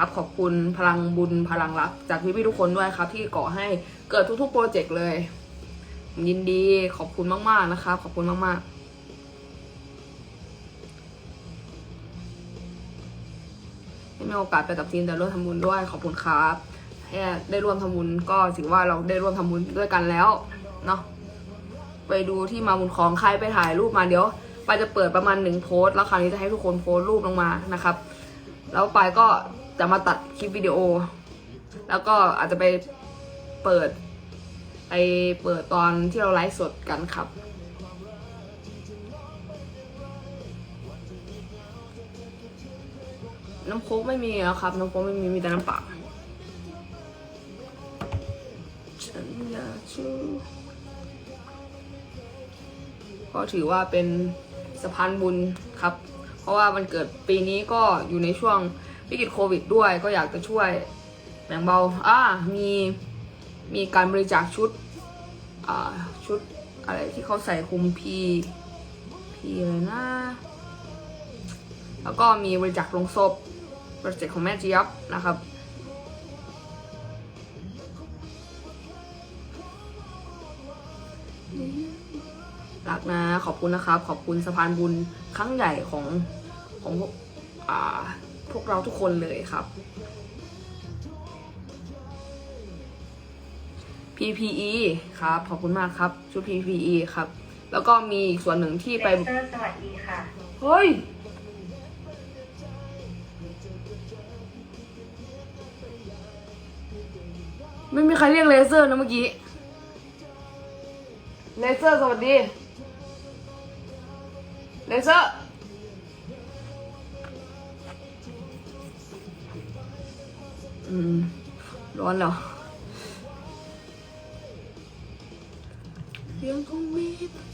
ครับ ขอบคุณพลังบุญพลังรัก จากพี่ๆทุกคนด้วยครับ ที่ก่อให้เกิดทุกๆโปรเจกต์เลย ยินดีขอบคุณมากๆนะครับ ขอบคุณมากๆมีโอกาสไปกับทีมแต่ร่วมทำบุญด้วยขอบคุณครับแค่ได้ร่วมทำบุญก็ถือว่าเราได้ร่วมทำบุญด้วยกันแล้วเนาะไปดูที่มาบุญของใครไปถ่ายรูปมาเดี๋ยวไปายจะเปิดประมาณหนึ่งโพสต์แล้วคราวนี้จะให้ทุกคนโพสต์รูปลงมานะครับ แล้วไปายก็ จะมาตัดคลิปวิดีโอ แล้วก็อาจจะไปเปิดไปเปิดตอนที่เราไลฟ์สดกันครับ น้ำโค้กไม่มีแล้วครับ น้ำโค้กไม่มีมีแต่น้ำเปล่าฉันอยากชูก็ถือว่าเป็นสะพานบุญครับ เพราะว่ามันเกิดปีนี้ก็อยู่ในช่วง วิกฤตโควิดด้วยก็อยากจะช่วยแบ่งเบาอ่ามีมีการบริจาคชุดอ่าชุดอะไรที่เขาใส่คุมพีพีอะไรนะ แล้วก็มีบริจาคลงศพโปรเจกต์ของแม่เจี๊ยบนะครับรักนะขอบคุณนะครับ ขอบคุณสะพานบุญครั้งใหญ่ของของอ่า พวกเราทุกคนเลยครับ PPE ครับ ขอบคุณมากครับ ชุด PPE ครับ แล้วก็มีอีกส่วนหนึ่งที่ไปเลเซอร์สวัสดีค่ะ เฮ้ย ไม่มีใครเรียกเลเซอร์นะเมื่อกี้ เลเซอร์สวัสดี เลเซอร์ อืม ร้อนเหรอยังคงมี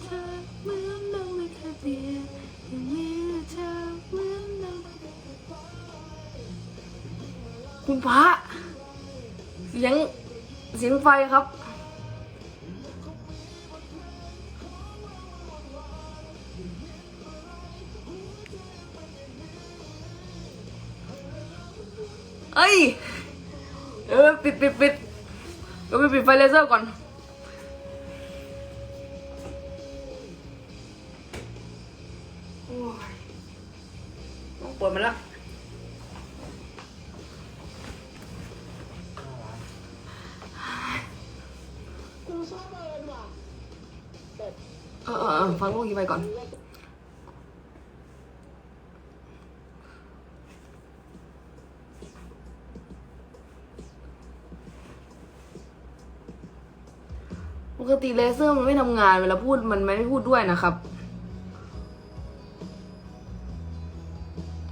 เธอเหมือนเราไม่เคยเปลี่ยนยังมีเธอเหมือนเราคุณพระเสียงเสียงไฟครับ เอ้ย ออปิดปิดปิดก็ไปปิดไฟเลเซอร์ก่อนโอ้ยต้องปวดมันละเออเออเออฟังพวกนี้ไปก่อน กติเลเซอร์มันไม่ทำงานเวลาพูดมันไม่ได้พูดด้วยนะครับ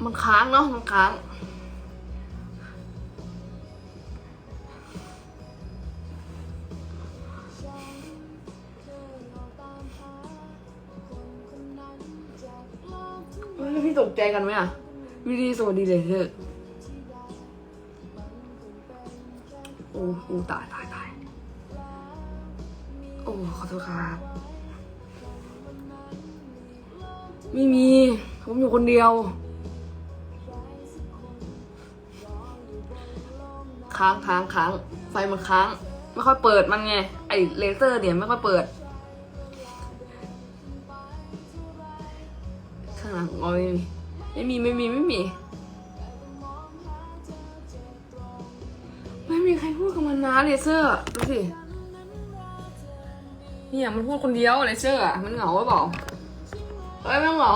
มันค้างเนาะมันค้าง พี่ตกใจกันไหมอะวิดีสวัสดีเลยเถอะโอ้โอ้ตายตายตาย โอ้ขอโทษครับ ไม่มี ผมอยู่คนเดียว ค้างค้างค้างไฟมันค้าง ไม่ค่อยเปิดมันไง ไอเลเซอร์เนี่ยไม่ค่อยเปิด ข้างหลังอ๋อไม่มี ไม่มี ไม่มี ไม่มี ไม่มีใครพูดกับมันนะเลเซอร์ ดูสิ เนี่ยมันพูดคนเดียวเลเซอร์อะมันเหงาหรือเปล่าเฮ้ยไม่เหงา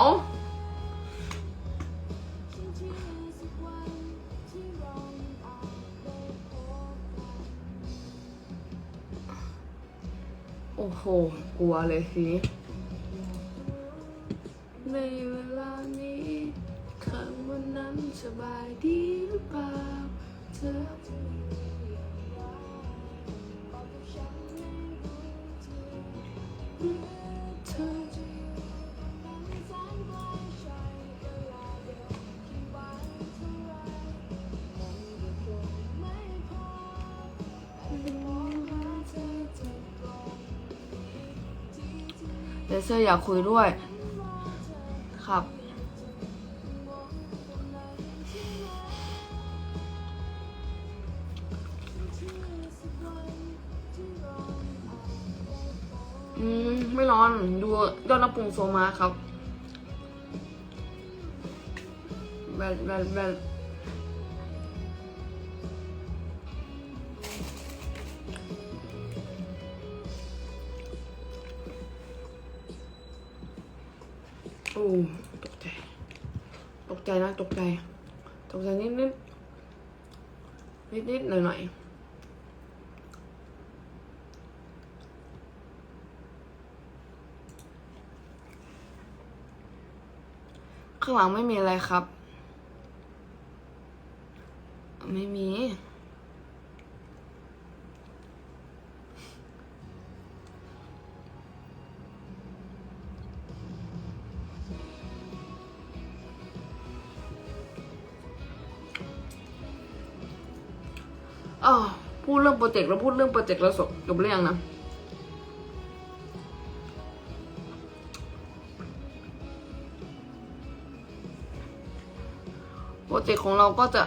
โอ้โห กลัวเลยทีนี้ในเวลานี้คำวันนั้นสบายดีหรือ เซอร์อยากคุยด้วย ครับ อืม ไม่ร้อน ดูยอดน้ำปรุงโซมาครับแบบแบบแบบ ตกใจ ตกใจนะ ตกใจ ตกใจนิดนิดนิดนิดหน่อยหน่อยข้างหลังไม่มีอะไรครับ ไม่มี ออพูดเรื่องโปรเจกต์แล้วพูดเรื่องโปรเจกต์แล้วจบจบเรื่องนะโปรเจกต์ของเราก็จะ